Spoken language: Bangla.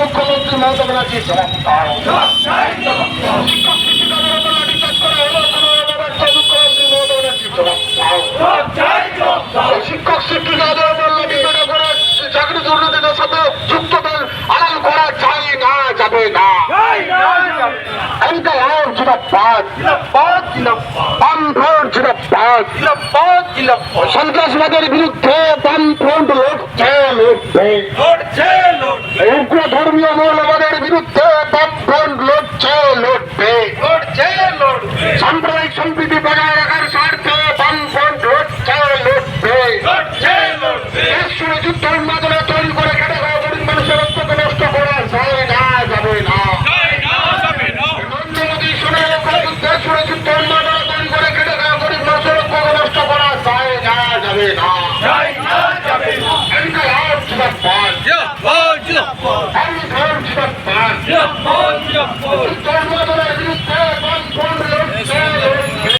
মুখ্যমন্ত্রী মমতা ব্যানার্জি শিক্ষক শিক্ষিকাদের চাকরি দুর্নীতি அடிக்கலாம் ஜிரப்பாத் বামফ্রন্ট জোরাপাত সন্ত্রাসবাদের বিরুদ্ধে বামফ্রন্ট লড়ছে লড়ছে উগ্র ধর্মীয় মৌলবাদের বিরুদ্ধে বামফ্রন্ট লড়ছে লড়বে। 야, 와, 진짜.